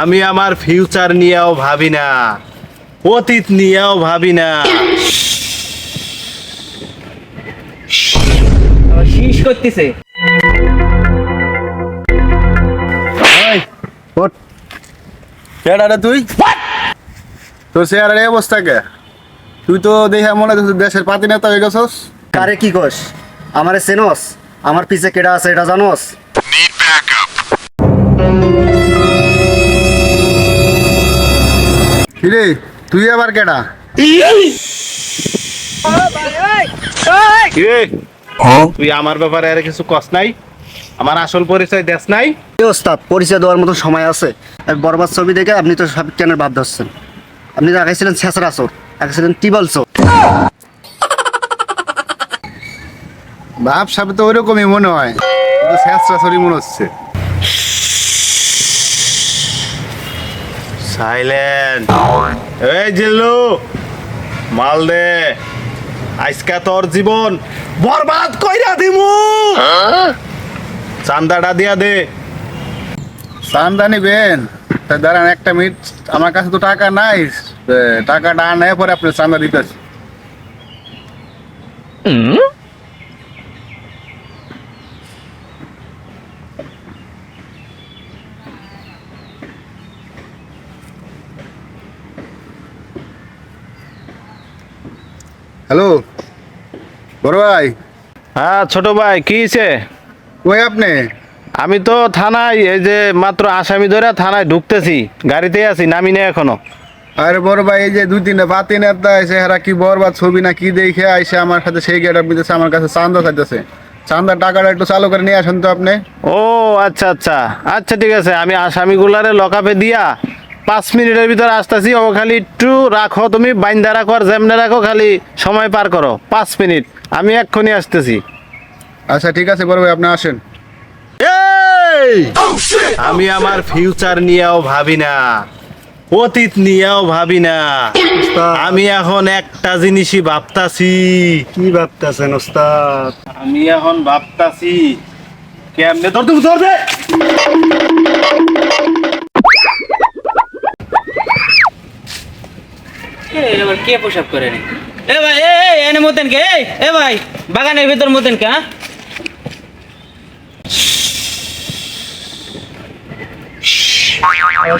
আমি আমার ফিউচার নিয়েও ভাবি না। অতীত নিয়েও ভাবি না। শীষ করতেছে। এই, ওঠ। কেডা রে তুই? তোর চেহারার এই অবস্থা কে? তুই তো দেখে মনে হচ্ছে দেশের পাতি নেতা হয়ে গেছস। কারে কি কস? আমারে চেনস? আমার পিছে কেডা আছে এটা জানোস? কিরে তুই আবার কেডা? কিরে? তুই আমার ব্যাপারে আর কিছু কস নাই? আমার আসল পরিচয় দেশ নাই? ওস্তাদ পরিচয় দেওয়ার মতো সময় আছে। এক বরবাদ ছবি দেখে আপনি তো সব কেনের ভাব ধরছেন। আপনি তো আগাইছিলেন ছেঁচড়া চোর আগাইছিলেন টিবল চোর। ভাব সাথে তো ওইরকমই মনে হয় শেষরা সরি মনে হচ্ছে। সাইলেন্ট এই জিল্লু মাল দে। আজকা তোর জীবন বরবাদ কইরা দিমু। চান্দাটা দিয়া দে। চান্দা নিবেন তা দাঁড়ান একটা মিনিট আমার কাছে তো টাকা নাই। টাকাটা আনে পরে আপনি চান্দা দিতেছি। হ্যালো? বড় ভাই। হ্যাঁ ছোট ভাই কি হইছে? ওই আপনি? আমি তো থানায় এই যে মাত্র আসামি ধরে থানায় ঢুকতেছি গাড়িতে আছি নামি নেই এখনও। আরে বড় ভাই এই যে দুই তিনটা বাতি নেতা এসে হেরা কি বরবাদ ছবি না কি দেখে আইসে আমার সাথে সেই গেট আপ দিতেছে আমার কাছে চান্দা চাইতেছে। চান্দার টাকাটা একটু চালু করে নিয়ে আসেন তো আপনি। ও আচ্ছা আচ্ছা। আচ্ছা ঠিক আছে আমি আসামিগুলারে লকআপে দিয়া পাঁচ মিনিটের ভিতরে আসতেছি ও খালি একটু রাখো তুমি বাইন্দা রাখো আর যেমনে রাখো খালি সময় পার করো পাঁচ মিনিট। আমি এক্ষুনি আসতেছি। আচ্ছা ঠিক আছে বড় ভাই আপনি আসেন। আমি আমার ফিউচার নিয়েও ভাবি না অতীত নিয়েও ভাবি না। আমি এখন একটা জিনিসই ভাবতাছি। কি ভাবতেছেন ওস্তাদ? আমি এখন ভাবতাছি কেমনে ধর তুমি ধরবে? এবার কে পোশাক করে নি এ ভাই এ এ, এনে মতেন কে? এ ভাই বাগানের ভিতর মতেন কে হ্যাঁ?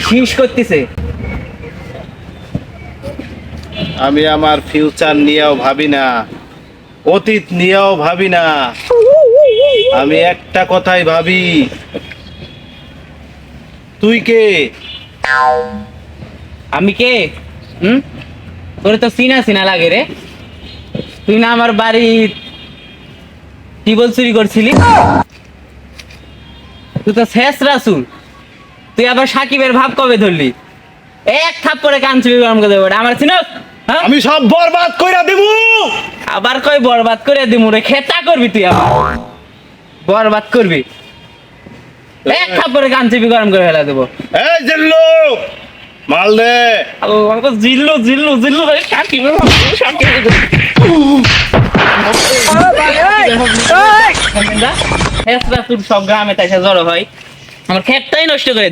শীষ করতেছে। আমি আমার ফিউচার নিয়েও ভাবি না অতীত নিয়েও ভাবি না আমি একটা কথাই ভাবি। তুই কে? আমি কে? হুম? তোরে তো সিনা সিনা লাগে রে। তুই না আমার বাড়ি টিবল চুরি করছিলি? তুই তো শেষ রাসুল। তুই আবার সাকিবের ভাব কবে ধরলি? এক থাপ্পড়ে কান চুরি গরম করে দেবো আমার চিনস হ্যাঁ? আমি সব বরবাদ কইরা দেবো আবার কই বরবাদ করে দিমু রে? খেতা করবি তুই আবার। বরবাদ করবি? এক থাপ্পড়ে কান চুরি গরম করে ফেলা দেবো। এই জিল্লু মাল দে আল্লাহ জিল্লু জিল্লো জিল্লু শেষ রাসুল সব গ্রামে তাই জড়ো হয় আমার ক্ষেতটাই নষ্ট করে দিই